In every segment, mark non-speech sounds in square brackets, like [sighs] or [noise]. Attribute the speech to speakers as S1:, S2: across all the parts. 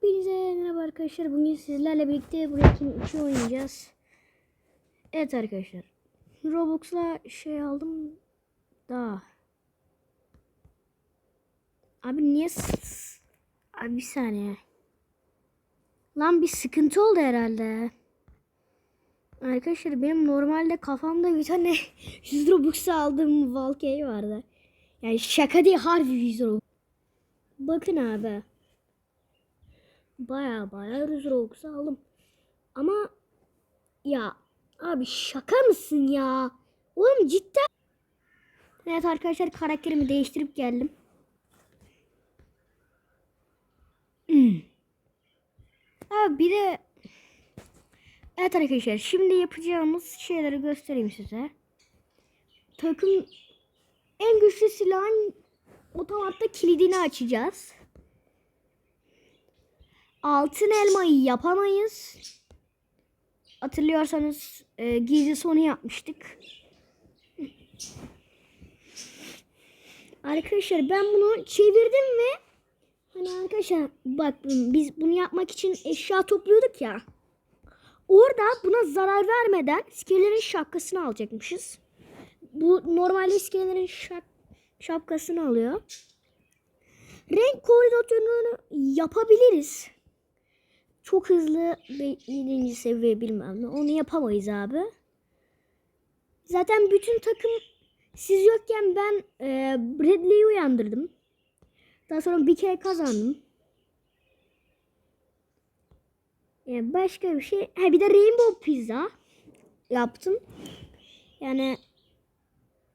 S1: Hepinize merhaba arkadaşlar. Bugün sizlerle birlikte Breaking 2 oynayacağız. Evet arkadaşlar. Roblox'la şey aldım da. Abi niye Abi bir saniye. Lan bir sıkıntı oldu herhalde. Arkadaşlar benim normalde kafamda bir tane [laughs] 100 Robux'a aldığım Valkyrie vardı. Yani şaka değil harbi 100 Robux. Bakın abi. Baya baya Robux aldım. Ama ya abi şaka mısın ya? Oğlum cidden. Evet arkadaşlar karakterimi değiştirip geldim. Hmm. Abi bir de Evet arkadaşlar şimdi yapacağımız şeyleri göstereyim size. Takım en güçlü silahın otomatta kilidini açacağız. Altın elmayı yapamayız. Hatırlıyorsanız e, gizli sonu yapmıştık. Arkadaşlar ben bunu çevirdim ve hani arkadaşlar bak biz bunu yapmak için eşya topluyorduk ya. Orada buna zarar vermeden iskelelerin şapkasını alacakmışız. Bu normalde iskelelerin şap şapkasını alıyor. Renk koordinatörünü yapabiliriz. Çok hızlı ve birinci seviye bilmem ne. Onu yapamayız abi. Zaten bütün takım siz yokken ben e, Bradley'i uyandırdım. Daha sonra bir kere kazandım. Yani başka bir şey. Ha bir de Rainbow Pizza yaptım. Yani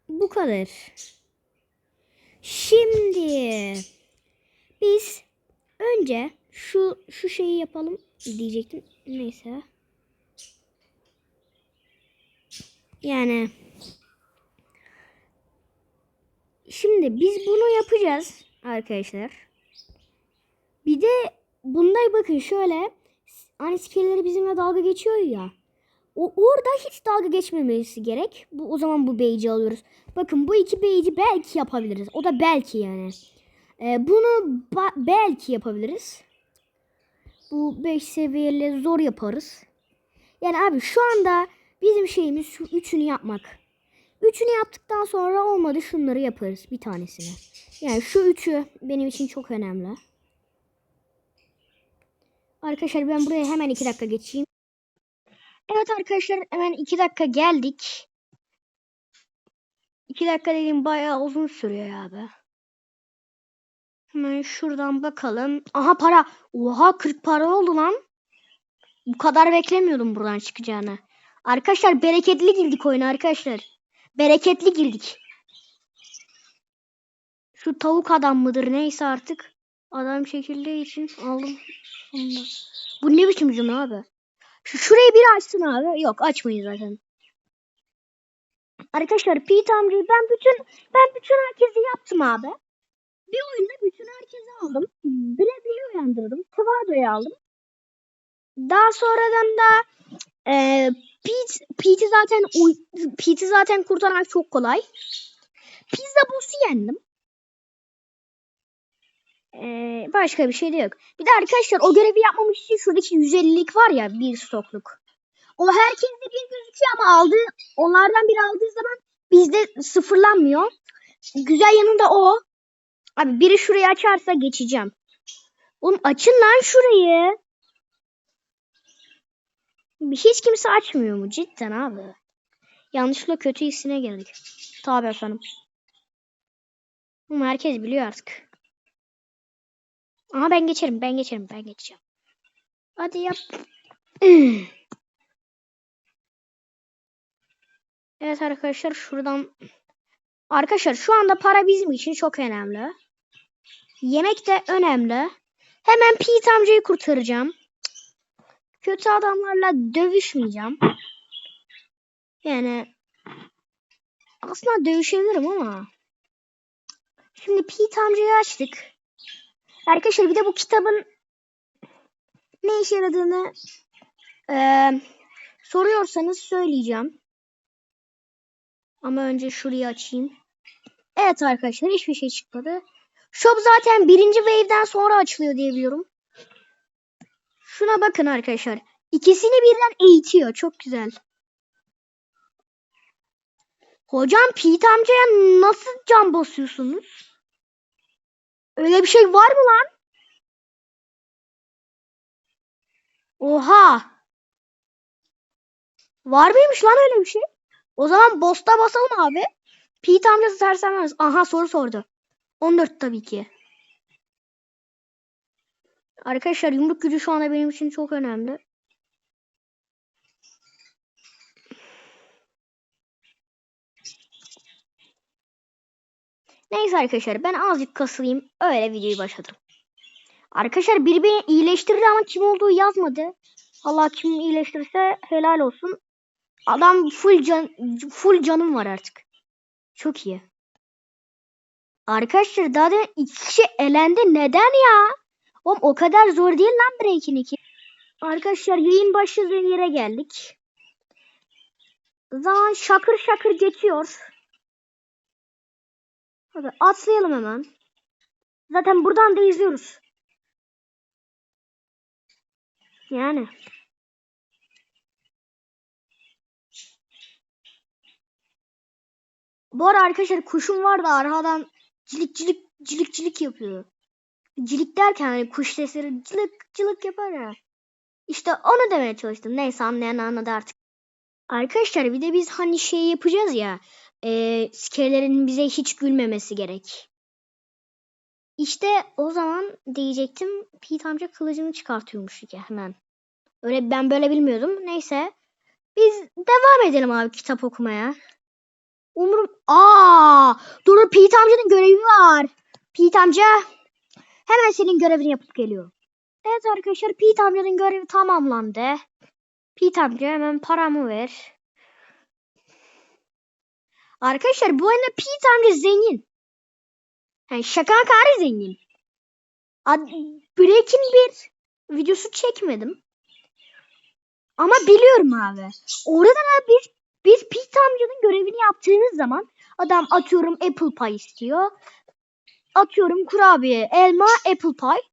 S1: bu kadar. Şimdi biz önce şu şu şeyi yapalım diyecektim. Neyse. Yani şimdi biz bunu yapacağız arkadaşlar. Bir de bunda bakın şöyle hani skelleri bizimle dalga geçiyor ya. O orada hiç dalga geçmemesi gerek. Bu o zaman bu beyci alıyoruz. Bakın bu iki beyci belki yapabiliriz. O da belki yani. Ee, bunu belki yapabiliriz. Bu 5 seviyeli zor yaparız. Yani abi şu anda bizim şeyimiz şu üçünü yapmak. Üçünü yaptıktan sonra olmadı şunları yaparız bir tanesini. Yani şu üçü benim için çok önemli. Arkadaşlar ben buraya hemen iki dakika geçeyim. Evet arkadaşlar hemen iki dakika geldik. İki dakika dediğim bayağı uzun sürüyor ya be. Hemen şuradan bakalım. Aha para. Oha 40 para oldu lan. Bu kadar beklemiyordum buradan çıkacağını. Arkadaşlar bereketli girdik oyuna arkadaşlar. Bereketli girdik. Şu tavuk adam mıdır neyse artık. Adam çekildiği için aldım. Bu ne biçim cümle abi? Şu şurayı bir açsın abi. Yok açmayın zaten. Arkadaşlar Pete amcayı ben bütün ben bütün herkesi yaptım abi. Bir oyunda bütün herkesi aldım. Bradley'i uyandırdım. Tavado'yu aldım. Daha sonradan da e, Pete, Pete'i zaten Pete'i zaten kurtarmak çok kolay. Pizza boss'u yendim. Ee, başka bir şey de yok. Bir de arkadaşlar o görevi yapmamış için şuradaki 150'lik var ya bir stokluk. O herkeste bir gözüküyor ama aldığı onlardan biri aldığı zaman bizde sıfırlanmıyor. Güzel yanı da o. Abi biri şurayı açarsa geçeceğim. Oğlum açın lan şurayı. Hiç kimse açmıyor mu cidden abi? Yanlışlıkla kötü hissine geldik. Tabii efendim. Ama herkes biliyor artık. Aha ben geçerim, ben geçerim, ben geçeceğim. Hadi yap. [clears throat] Evet arkadaşlar şuradan Arkadaşlar şu anda para bizim için çok önemli. Yemek de önemli. Hemen Pete amcayı kurtaracağım. Kötü adamlarla dövüşmeyeceğim. Yani aslında dövüşebilirim ama. Şimdi Pete amcayı açtık. Arkadaşlar bir de bu kitabın ne işe yaradığını eee, soruyorsanız söyleyeceğim. Ama önce şurayı açayım. Evet arkadaşlar hiçbir şey çıkmadı. Shop zaten birinci wave'den sonra açılıyor diye biliyorum. Şuna bakın arkadaşlar. İkisini birden eğitiyor. Çok güzel. Hocam Pete amcaya nasıl can basıyorsunuz? Öyle bir şey var mı lan? Oha. Var mıymış lan öyle bir şey? O zaman boss'ta basalım abi. Pete amcası sersemez. Aha soru sordu. 14 tabii ki. Arkadaşlar yumruk gücü şu anda benim için çok önemli. Neyse arkadaşlar ben azıcık kasılayım. Öyle videoyu başlatırım. Arkadaşlar biri beni iyileştirdi ama kim olduğu yazmadı. Allah kim iyileştirirse helal olsun. Adam full can full canım var artık. Çok iyi. Arkadaşlar daha da iki kişi elendi. Neden ya? Oğlum o kadar zor değil lan Breaking 2. Arkadaşlar yayın başladığı yere geldik. Zaman şakır şakır geçiyor. Hadi atlayalım hemen. Zaten buradan da izliyoruz. Yani. Bu arkadaşlar kuşum var da cilik cilik cilik cilik yapıyor. Cilik derken hani kuş sesleri cılık cılık yapar ya. İşte onu demeye çalıştım. Neyse anlayan anladı artık. Arkadaşlar bir de biz hani şey yapacağız ya. E, skerlerin bize hiç gülmemesi gerek. İşte o zaman diyecektim Pete amca kılıcını çıkartıyormuş ya hemen. Öyle ben böyle bilmiyordum. Neyse. Biz devam edelim abi kitap okumaya. Umurum... Aa, dur Pete amcanın görevi var. Pete amca hemen senin görevini yapıp geliyor. Evet arkadaşlar Pete amcanın görevi tamamlandı. Pete amca hemen paramı ver. Arkadaşlar bu arada Pete amca zengin. Yani şaka kari zengin. Breaking bir videosu çekmedim. Ama biliyorum abi. Orada da biz biz Pete amcanın görevini yaptığımız zaman adam atıyorum apple pie istiyor. Atıyorum kurabiye, elma, apple pie.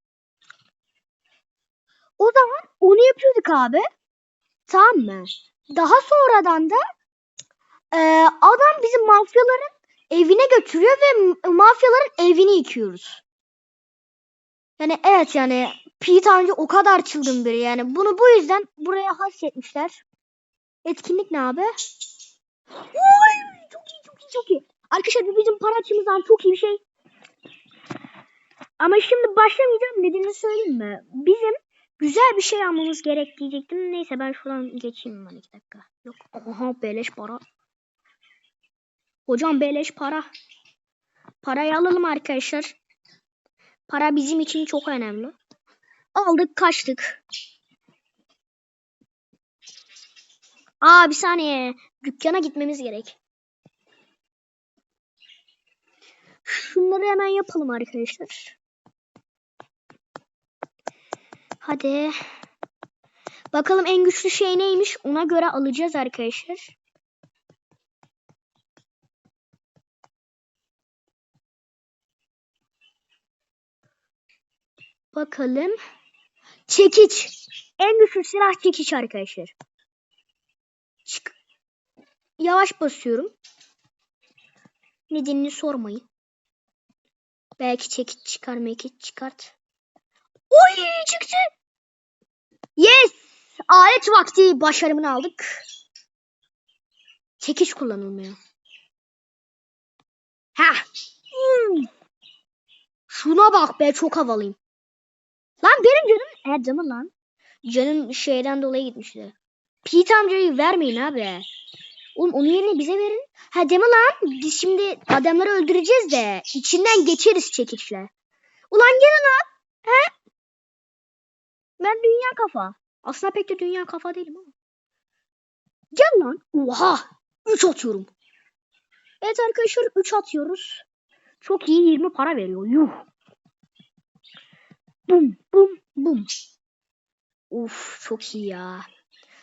S1: O zaman onu yapıyorduk abi. Tamam mı? Daha sonradan da e, adam bizim mafyaların evine götürüyor ve mafyaların evini yıkıyoruz. Yani evet yani Pete amca o kadar çılgın biri yani. Bunu bu yüzden buraya hasretmişler. Etkinlik ne abi? Oy, çok iyi çok iyi çok iyi. Arkadaşlar bu bizim para açımızdan çok iyi bir şey. Ama şimdi başlamayacağım. Nedenini söyleyeyim mi? Bizim güzel bir şey almamız gerek diyecektim. Neyse ben şuradan geçeyim ben iki dakika. Yok. Aha beleş para. Hocam beleş para. Parayı alalım arkadaşlar. Para bizim için çok önemli. Aldık kaçtık. Aa bir saniye. Dükkana gitmemiz gerek. Şunları hemen yapalım arkadaşlar. Hadi. Bakalım en güçlü şey neymiş ona göre alacağız arkadaşlar. Bakalım. Çekiç. En güçlü silah çekiç arkadaşlar. Yavaş basıyorum. Nedenini sormayın. Belki çekiç çıkar mekiç çıkart. Oy çıktı. Yes. Alet vakti başarımını aldık. Çekiç kullanılmıyor. Ha. Hmm. Şuna bak be çok havalıyım. Lan benim canım e canım lan. Canın şeyden dolayı gitmişti. Pete amcayı vermeyin abi. Oğlum onun yerine bize verin. Ha deme lan. Biz şimdi adamları öldüreceğiz de içinden geçeriz çekiçle. Ulan gelin lan. He? Ben dünya kafa. Aslında pek de dünya kafa değilim ama. Gel lan. Oha. 3 atıyorum. Evet arkadaşlar 3 atıyoruz. Çok iyi 20 para veriyor. Yuh. Bum bum bum. Uf çok iyi ya.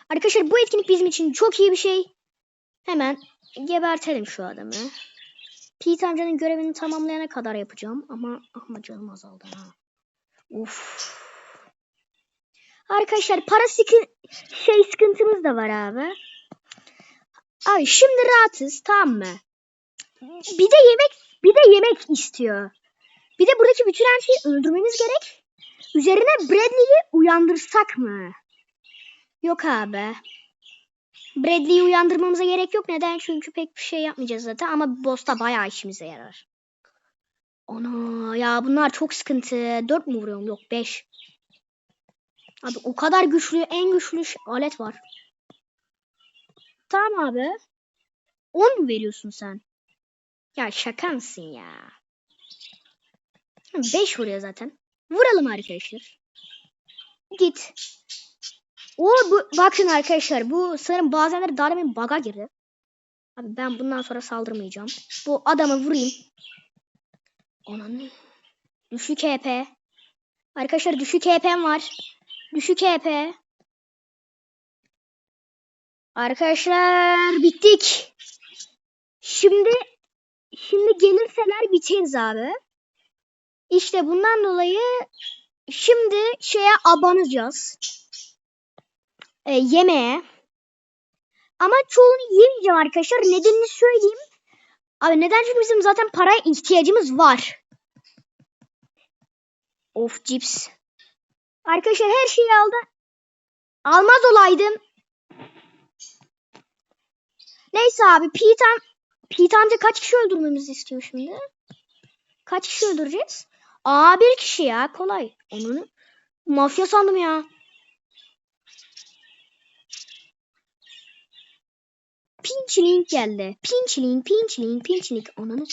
S1: Arkadaşlar bu etkinlik bizim için çok iyi bir şey. Hemen gebertelim şu adamı. Pete amcanın görevini tamamlayana kadar yapacağım. Ama ama canım azaldı ha. Uf. Arkadaşlar para sıkın şey sıkıntımız da var abi. Abi şimdi rahatız tamam mı? Bir de yemek bir de yemek istiyor. Bir de buradaki bütün her şeyi öldürmemiz gerek. Üzerine Bradley'i uyandırsak mı? Yok abi. Bradley'i uyandırmamıza gerek yok. Neden? Çünkü pek bir şey yapmayacağız zaten. Ama boss'ta bayağı işimize yarar. Ana ya bunlar çok sıkıntı. 4 mü vuruyorum? Yok 5. Abi o kadar güçlü, en güçlü alet var. Tamam abi. 10 mu veriyorsun sen? Ya şaka mısın ya? 5 vuruyor zaten. Vuralım arkadaşlar. Git. O bu bakın arkadaşlar bu sanırım bazenleri daha demin bug'a girdi. Abi ben bundan sonra saldırmayacağım. Bu adamı vurayım. Onun düşük HP. Arkadaşlar düşük HP'm var. Düşük HP. Arkadaşlar bittik. Şimdi şimdi gelirseler biteriz abi. İşte bundan dolayı şimdi şeye abanacağız. E, yemeğe. Ama çoğunu yemeyeceğim arkadaşlar. Nedenini söyleyeyim. Abi neden? Çünkü bizim zaten paraya ihtiyacımız var. Of cips. Arkadaşlar her şeyi aldı. Almaz olaydım. Neyse abi Pete, am amca kaç kişi öldürmemizi istiyor şimdi? Kaç kişi öldüreceğiz? Aa bir kişi ya kolay. Onu mafya sandım ya. Pinçlink geldi. Pinçlink, pinçlink, pinçlink. Ananı.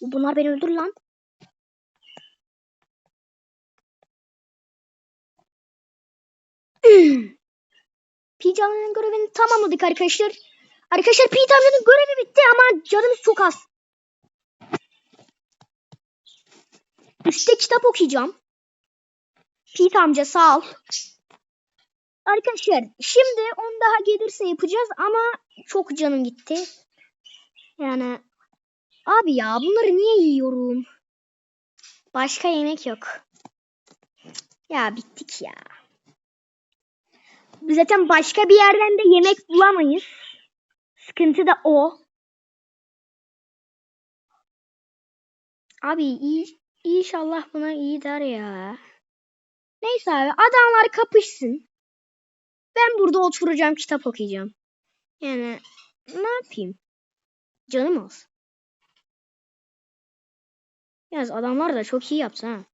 S1: Bunlar beni öldür lan. [clears throat] Pete amcanın görevini tamamladık arkadaşlar. Arkadaşlar Pete amcanın görevi bitti ama canımız çok az. Üstte kitap okuyacağım. Pete amca sağ ol. Arkadaşlar şimdi on daha gelirse yapacağız ama çok canım gitti. Yani abi ya bunları niye yiyorum? Başka yemek yok. Ya bittik ya. Zaten başka bir yerden de yemek bulamayız. Sıkıntı da o. Abi iyi, inşallah buna iyi der ya. Neyse abi adamlar kapışsın. Ben burada oturacağım kitap okuyacağım. Yani ne yapayım? Canım olsun. Yalnız adamlar da çok iyi yaptı ha.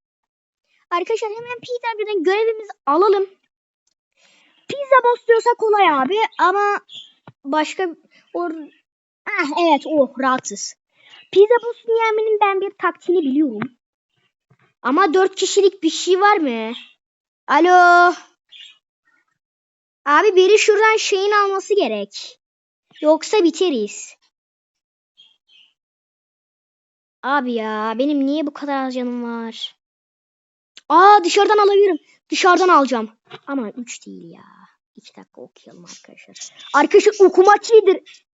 S1: Arkadaşlar hemen Pete abiden görevimizi alalım. Pizza boss diyorsa kolay abi ama başka or ah evet o rahatsız. Pizza boss'unu yenmenin ben bir taktiğini biliyorum. Ama dört kişilik bir şey var mı? Alo. Abi biri şuradan şeyin alması gerek. Yoksa biteriz. Abi ya benim niye bu kadar az canım var? Aa dışarıdan alabilirim. Dışarıdan alacağım. Ama 3 değil ya. 2 dakika okuyalım arkadaşlar. Arkadaşlar okumak iyidir.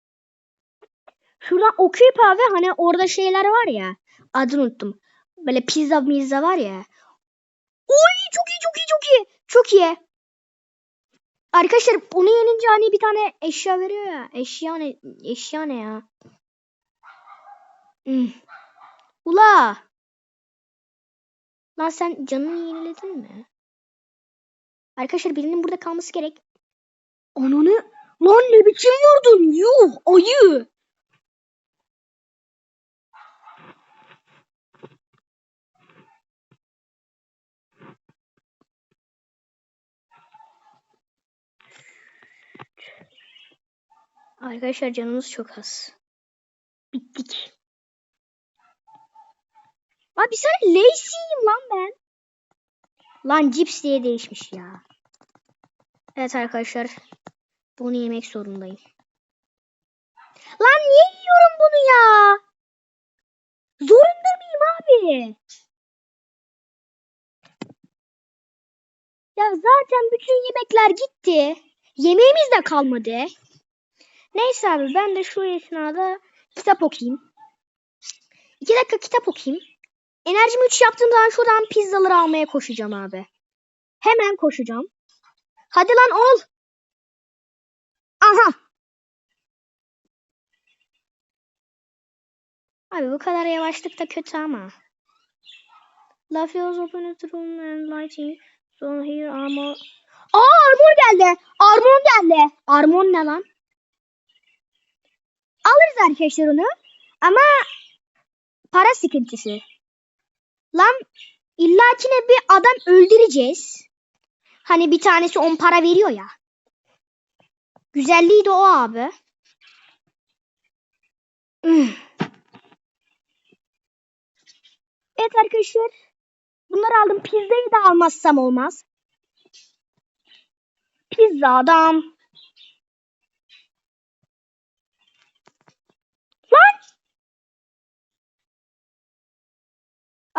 S1: Şuradan okuyup abi hani orada şeyler var ya. Adını unuttum. Böyle pizza mizza var ya. Oy çok iyi çok iyi çok iyi. Çok iyi. Arkadaşlar onu yenince hani bir tane eşya veriyor ya. Eşya ne? Eşya ne ya? Hmm. Ula. Lan sen canını yeniledin mi? Arkadaşlar birinin burada kalması gerek. Ananı. Lan ne biçim vurdun? Yuh ayı. Arkadaşlar canımız çok az. Bittik. Abi sen Lacey'yim lan ben. Lan cips diye değişmiş ya. Evet arkadaşlar. Bunu yemek zorundayım. Lan niye yiyorum bunu ya? Zorunda mıyım abi? Ya zaten bütün yemekler gitti. Yemeğimiz de kalmadı. Neyse abi ben de şu esnada kitap okuyayım. İki dakika kitap okuyayım. Enerjimi 3 yaptığım zaman şuradan pizzaları almaya koşacağım abi. Hemen koşacağım. Hadi lan ol. Aha. Abi bu kadar yavaşlık da kötü ama. Feels open to room and lighting. So here armor. Aa armor geldi. Armor geldi. Armor ne lan? Alırız arkadaşlar onu. Ama para sıkıntısı. Lan illakine bir adam öldüreceğiz. Hani bir tanesi 10 para veriyor ya. Güzelliği de o abi. Evet arkadaşlar. Bunları aldım. Pizzayı da almazsam olmaz. Pizza adam. Lan!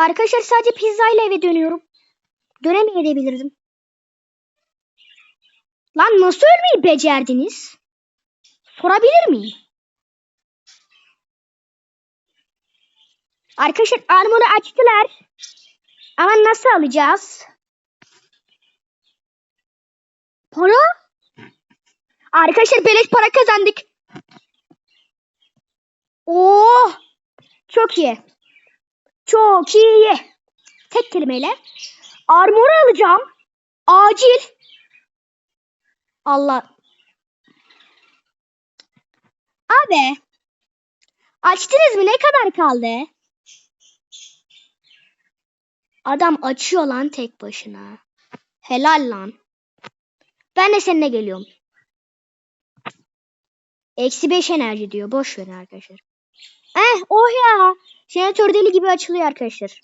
S1: Arkadaşlar sadece pizzayla eve dönüyorum. Dönemeyebilirdim. Lan nasıl ölmeyi becerdiniz? Sorabilir miyim? Arkadaşlar armoru açtılar. Ama nasıl alacağız? Para? Arkadaşlar beleş para kazandık. Oo! Çok iyi. Çok iyi. Tek kelimeyle. Armoru alacağım. Acil. Allah. Abi. Açtınız mı? Ne kadar kaldı? Adam açıyor lan tek başına. Helal lan. Ben de seninle geliyorum. Eksi 5 enerji diyor. Boş verin arkadaşlar. Eh oh ya. Jeneratör deli gibi açılıyor arkadaşlar.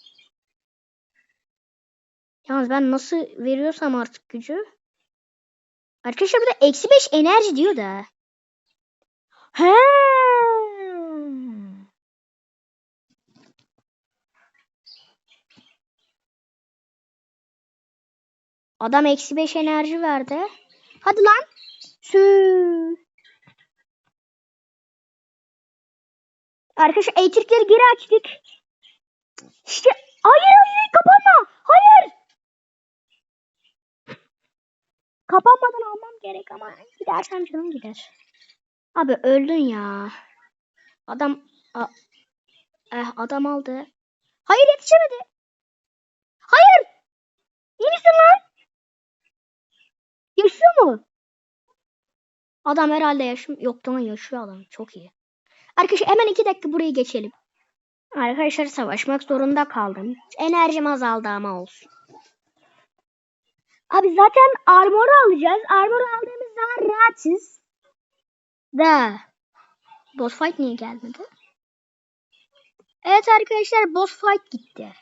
S1: Yalnız ben nasıl veriyorsam artık gücü. Arkadaşlar burada eksi 5 enerji diyor da. He. Adam eksi 5 enerji verdi. Hadi lan. Sü. Arkadaşlar elektrikleri geri açtık. İşte hayır hayır kapanma. Hayır. Kapanmadan almam gerek ama gidersem canım gider. Abi öldün ya. Adam a, eh, adam aldı. Hayır yetişemedi. Hayır. İyi misin lan? Yaşıyor mu? Adam herhalde yaşım yok lan yaşıyor adam. Çok iyi. Arkadaşlar hemen iki dakika burayı geçelim. Arkadaşlar savaşmak zorunda kaldım. Enerjim azaldı ama olsun. Abi zaten armor alacağız. Armor aldığımız zaman rahatsız. Da. Boss fight niye gelmedi? Evet arkadaşlar boss fight gitti.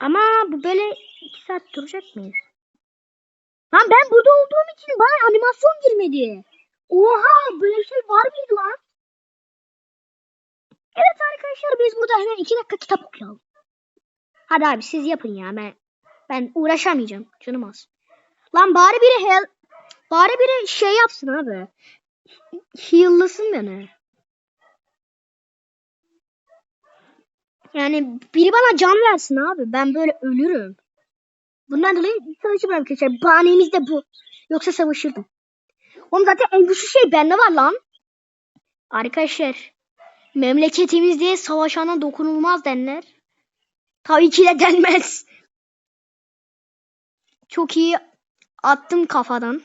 S1: Ama bu böyle iki saat duracak mıyız? Lan ben burada olduğum için bana animasyon girmedi. Oha böyle şey var mıydı lan? Evet arkadaşlar biz burada hemen iki dakika kitap okuyalım. Hadi abi siz yapın ya ben ben uğraşamayacağım canım az. Lan bari biri hel bari biri şey yapsın abi. Heal'lasın beni. Yani biri bana can versin abi. Ben böyle ölürüm. Bundan dolayı savaşırım arkadaşlar. Bahanemiz de bu. Yoksa savaşırdım. Oğlum zaten en güçlü şey bende var lan. Arkadaşlar. Memleketimizde savaşana dokunulmaz denler. Tabii ki de denmez. Çok iyi attım kafadan.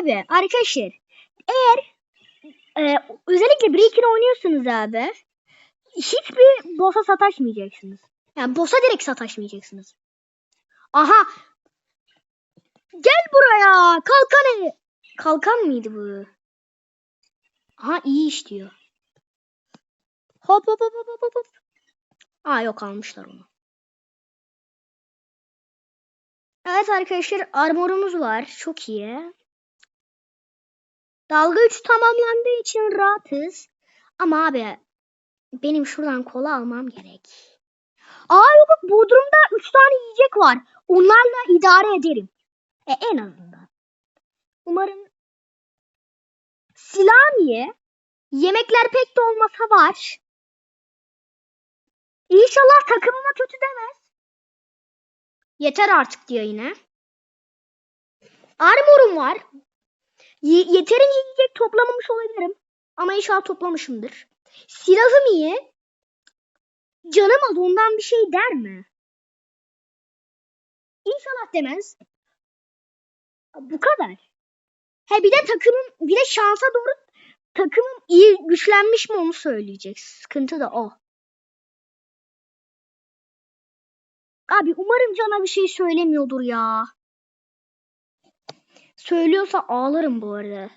S1: Abi arkadaşlar. Eğer e, özellikle Breaker oynuyorsunuz abi. Hiçbir boss'a sataşmayacaksınız. Yani boss'a direkt sataşmayacaksınız. Aha. Gel buraya. Kalkan. Kalkan mıydı bu? Aha iyi iş diyor. Hop hop hop hop hop hop. Aa yok almışlar onu. Evet arkadaşlar armorumuz var. Çok iyi. Dalga 3 tamamlandığı için rahatız. Ama abi benim şuradan kola almam gerek. Aa yok Bodrum'da 3 tane yiyecek var. Onlarla idare ederim. E, en azından. Umarım silah niye? Yemekler pek de olmasa var. İnşallah takımıma kötü demez. Yeter artık diyor yine. Armorum var. Y- yeterince yiyecek toplamamış olabilirim. Ama inşallah toplamışımdır. Silahım iyi. Canım az ondan bir şey der mi? İnşallah demez. Bu kadar. He bir de takımım bir de şansa doğru takımım iyi güçlenmiş mi onu söyleyecek. Sıkıntı da o. Abi umarım cana bir şey söylemiyordur ya. Söylüyorsa ağlarım bu arada.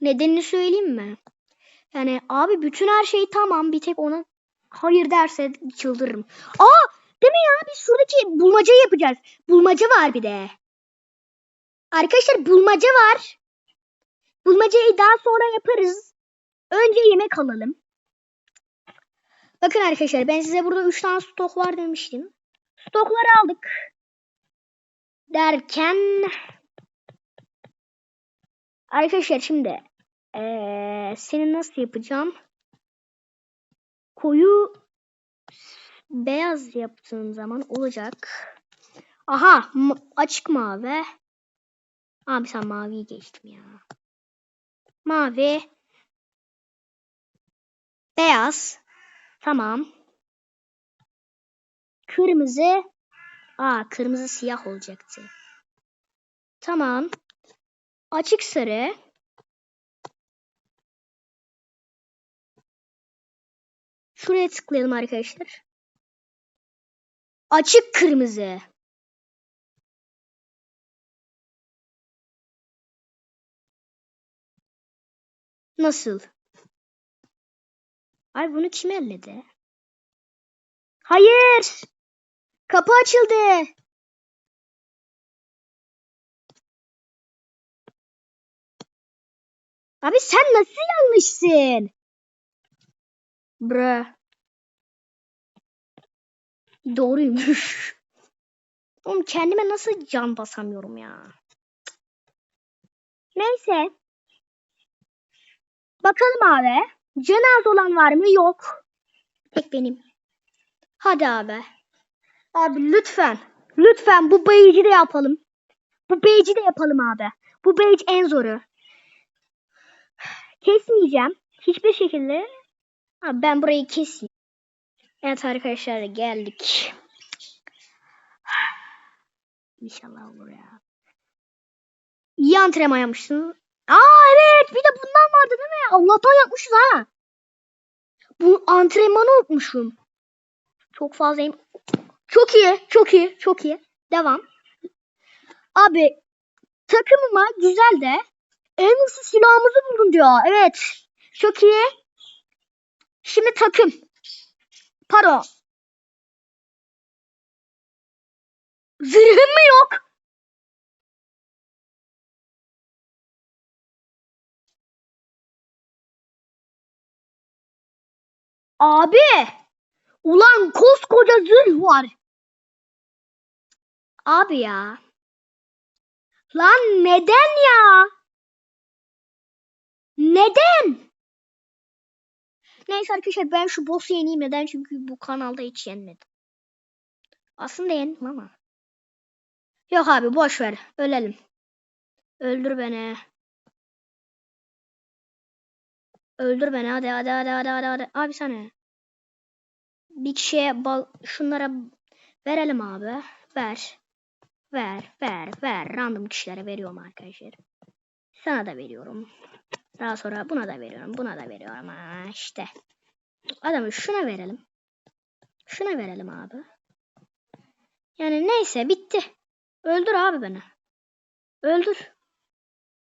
S1: Nedenini söyleyeyim mi? Yani abi bütün her şey tamam bir tek ona hayır derse çıldırırım. Aa mi ya biz şuradaki bulmaca yapacağız. Bulmaca var bir de. Arkadaşlar bulmaca var. Bulmacayı daha sonra yaparız. Önce yemek alalım. Bakın arkadaşlar ben size burada 3 tane stok var demiştim. Stokları aldık. Derken arkadaşlar şimdi eee seni nasıl yapacağım? Koyu beyaz yaptığın zaman olacak. Aha açık mavi. Abi sen maviyi geçtim ya. Mavi. Beyaz. Tamam. Kırmızı. Aa kırmızı siyah olacaktı. Tamam. Açık sarı. Şuraya tıklayalım arkadaşlar. Açık kırmızı. Nasıl? Ay bunu kim elledi? Hayır. Kapı açıldı. Abi sen nasıl yanlışsın? Bre. Doğruymuş. Oğlum kendime nasıl can basamıyorum ya. Neyse. Bakalım abi. Can az olan var mı? Yok. Tek benim. Hadi abi. Abi lütfen. Lütfen bu bayici de yapalım. Bu bayici de yapalım abi. Bu bayici en zoru. Kesmeyeceğim. Hiçbir şekilde. Abi ben burayı keseyim. Evet arkadaşlar geldik. İnşallah olur ya. İyi antrenman yapmışsın. Aa evet bir de bundan vardı değil mi? Allah'tan yapmışız ha. Bu antrenmanı unutmuşum. Çok fazla Çok iyi, çok iyi, çok iyi. Devam. Abi takımıma güzel de en güçlü silahımızı buldun diyor. Evet. Çok iyi. Şimdi takım. Pardon. Zırhım mı yok? Abi. Ulan koskoca zırh var. Abi ya. Lan neden ya? Neden? Neyse arkadaşlar ben şu boss'u yeneyim. Neden? Çünkü bu kanalda hiç yenmedim. Aslında yendim ama. Yok abi boş ver. Ölelim. Öldür beni. Öldür beni hadi hadi hadi hadi hadi. hadi. Abi sana. Bir kişiye bal şunlara verelim abi. Ver. Ver, ver, ver. Random kişilere veriyorum arkadaşlar. Sana da veriyorum. Daha sonra buna da veriyorum. Buna da veriyorum. Ha, işte. Adamı şuna verelim. Şuna verelim abi. Yani neyse bitti. Öldür abi beni. Öldür.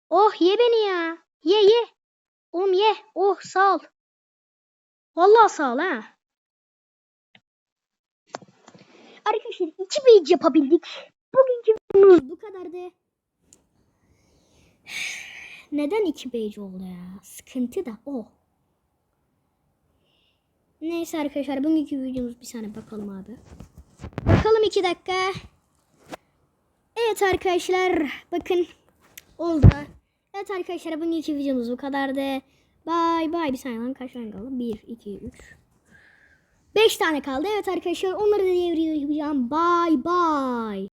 S1: Oh ye beni ya. Ye ye. Oğlum ye. Oh sağ ol. Vallahi sağ ol ha. Arkadaşlar iki page yapabildik. Bugünkü videomuz bu kadardı. [sighs] Neden iki page oldu ya? Sıkıntı da o. Neyse arkadaşlar bugünkü videomuz bir saniye bakalım abi. Bakalım iki dakika. Evet arkadaşlar bakın oldu. Evet arkadaşlar bugünkü videomuz bu kadardı. Bye bye bir saniye lan kaç tane kaldı? 1, 2, 3. 5 tane kaldı. Evet arkadaşlar onları da devreye yapacağım. Bye bye.